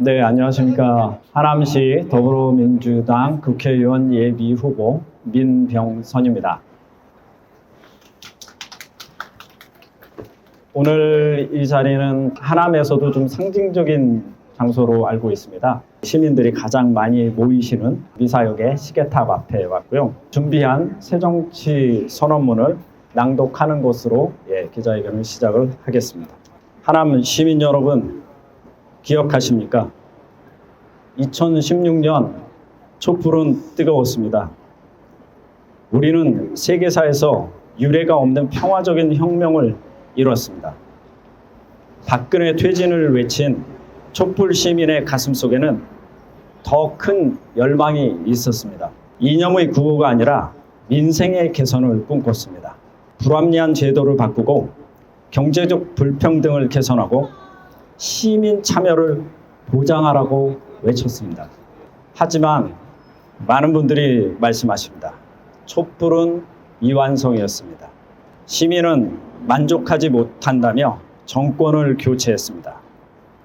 네, 안녕하십니까. 하남시 더불어민주당 국회의원 예비 후보 민병선입니다. 오늘 이 자리는 하남에서도 좀 상징적인 장소로 알고 있습니다. 시민들이 가장 많이 모이시는 미사역의 시계탑 앞에 왔고요. 준비한 새정치 선언문을 낭독하는 것으로 예, 기자회견을 시작을 하겠습니다. 하남 시민 여러분, 기억하십니까? 2016년 촛불은 뜨거웠습니다. 우리는 세계사에서 유례가 없는 평화적인 혁명을 이뤘습니다. 박근혜 퇴진을 외친 촛불 시민의 가슴 속에는 더 큰 열망이 있었습니다. 이념의 구호가 아니라 민생의 개선을 꿈꿨습니다. 불합리한 제도를 바꾸고 경제적 불평등을 개선하고 시민 참여를 보장하라고 외쳤습니다. 하지만 많은 분들이 말씀하십니다. 촛불은 이완성이었습니다. 시민은 만족하지 못한다며 정권을 교체했습니다.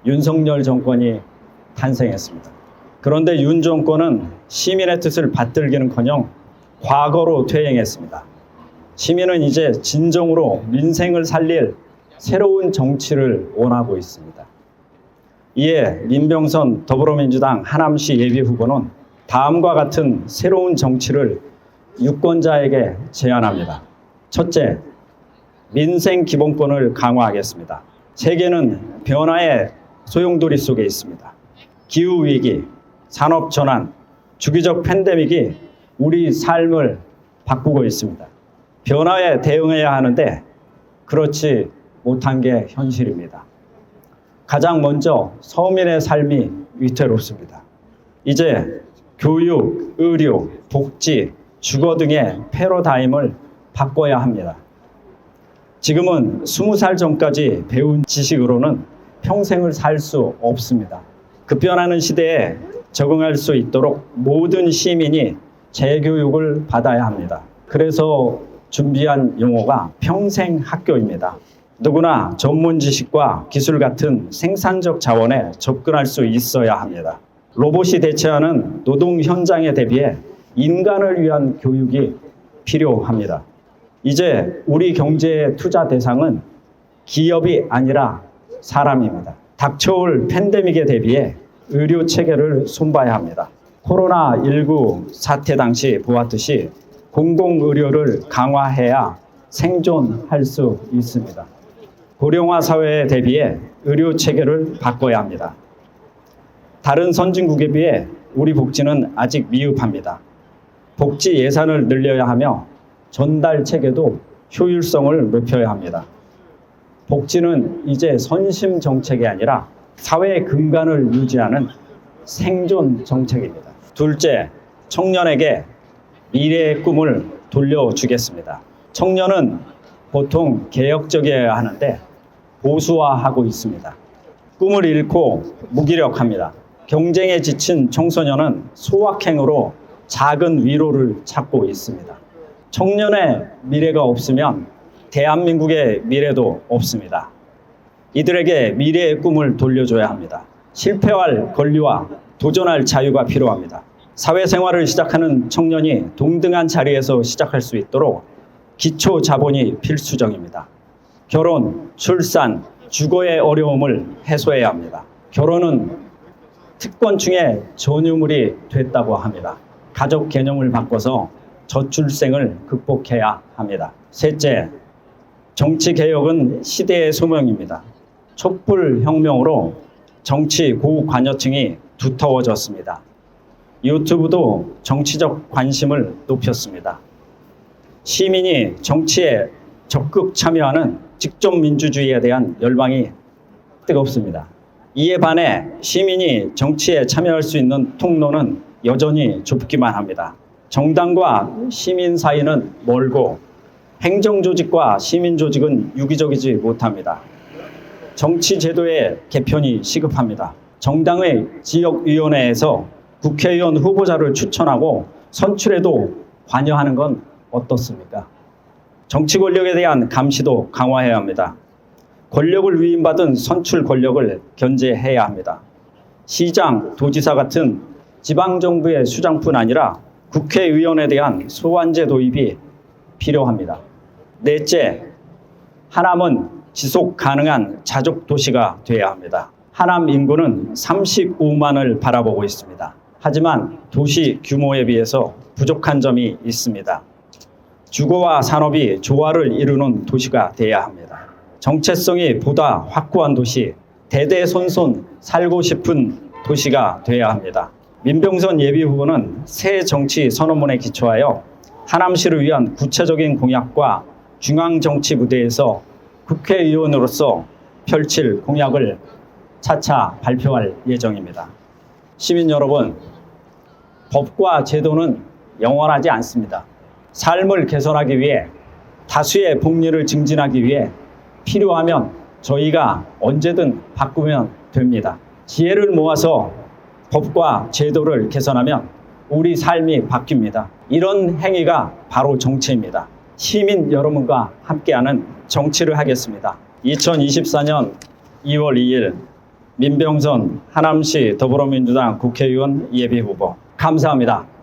윤석열 정권이 탄생했습니다. 그런데 윤 정권은 시민의 뜻을 받들기는커녕 과거로 퇴행했습니다. 시민은 이제 진정으로 민생을 살릴 새로운 정치를 원하고 있습니다. 이에 민병선 더불어민주당 하남시 예비후보는 다음과 같은 새로운 정치를 유권자에게 제안합니다. 첫째, 민생 기본권을 강화하겠습니다. 세계는 변화의 소용돌이 속에 있습니다. 기후 위기, 산업 전환, 주기적 팬데믹이 우리 삶을 바꾸고 있습니다. 변화에 대응해야 하는데 그렇지 못한 게 현실입니다. 가장 먼저 서민의 삶이 위태롭습니다. 이제 교육, 의료, 복지, 주거 등의 패러다임을 바꿔야 합니다. 지금은 20살 전까지 배운 지식으로는 평생을 살 수 없습니다. 급변하는 시대에 적응할 수 있도록 모든 시민이 재교육을 받아야 합니다. 그래서 준비한 용어가 평생 학교입니다. 누구나 전문 지식과 기술 같은 생산적 자원에 접근할 수 있어야 합니다. 로봇이 대체하는 노동 현장에 대비해 인간을 위한 교육이 필요합니다. 이제 우리 경제의 투자 대상은 기업이 아니라 사람입니다. 닥쳐올 팬데믹에 대비해 의료 체계를 손봐야 합니다. 코로나19 사태 당시 보았듯이 공공의료를 강화해야 생존할 수 있습니다. 고령화 사회에 대비해 의료 체계를 바꿔야 합니다. 다른 선진국에 비해 우리 복지는 아직 미흡합니다. 복지 예산을 늘려야 하며 전달 체계도 효율성을 높여야 합니다. 복지는 이제 선심 정책이 아니라 사회의 근간을 유지하는 생존 정책입니다. 둘째, 청년에게 미래의 꿈을 돌려주겠습니다. 청년은 보통 개혁적이어야 하는데 보수화하고 있습니다. 꿈을 잃고 무기력합니다. 경쟁에 지친 청소년은 소확행으로 작은 위로를 찾고 있습니다. 청년의 미래가 없으면 대한민국의 미래도 없습니다. 이들에게 미래의 꿈을 돌려줘야 합니다. 실패할 권리와 도전할 자유가 필요합니다. 사회생활을 시작하는 청년이 동등한 자리에서 시작할 수 있도록 기초 자본이 필수적입니다. 결혼, 출산, 주거의 어려움을 해소해야 합니다. 결혼은 특권층의 전유물이 됐다고 합니다. 가족 개념을 바꿔서 저출생을 극복해야 합니다. 셋째, 정치 개혁은 시대의 소명입니다. 촛불 혁명으로 정치 고관여층이 두터워졌습니다. 유튜브도 정치적 관심을 높였습니다. 시민이 정치에 적극 참여하는 직접 민주주의에 대한 열망이 뜨겁습니다. 이에 반해 시민이 정치에 참여할 수 있는 통로는 여전히 좁기만 합니다. 정당과 시민 사이는 멀고 행정 조직과 시민 조직은 유기적이지 못합니다. 정치 제도의 개편이 시급합니다. 정당의 지역위원회에서 국회의원 후보자를 추천하고 선출에도 관여하는 건 어떻습니까? 정치 권력에 대한 감시도 강화해야 합니다. 권력을 위임받은 선출 권력을 견제해야 합니다. 시장, 도지사 같은 지방정부의 수장뿐 아니라 국회의원에 대한 소환제 도입이 필요합니다. 넷째, 하남은 지속 가능한 자족 도시가 되어야 합니다. 하남 인구는 35만을 바라보고 있습니다. 하지만 도시 규모에 비해서 부족한 점이 있습니다. 주거와 산업이 조화를 이루는 도시가 되어야 합니다. 정체성이 보다 확고한 도시, 대대손손 살고 싶은 도시가 되어야 합니다. 민병선 예비 후보는 새 정치 선언문에 기초하여 하남시를 위한 구체적인 공약과 중앙 정치 무대에서 국회의원으로서 펼칠 공약을 차차 발표할 예정입니다. 시민 여러분, 법과 제도는 영원하지 않습니다. 삶을 개선하기 위해 다수의 복리를 증진하기 위해 필요하면 저희가 언제든 바꾸면 됩니다. 지혜를 모아서 법과 제도를 개선하면 우리 삶이 바뀝니다. 이런 행위가 바로 정치입니다. 시민 여러분과 함께하는 정치를 하겠습니다. 2024년 2월 2일 민병선 하남시 더불어민주당 국회의원 예비 후보 감사합니다.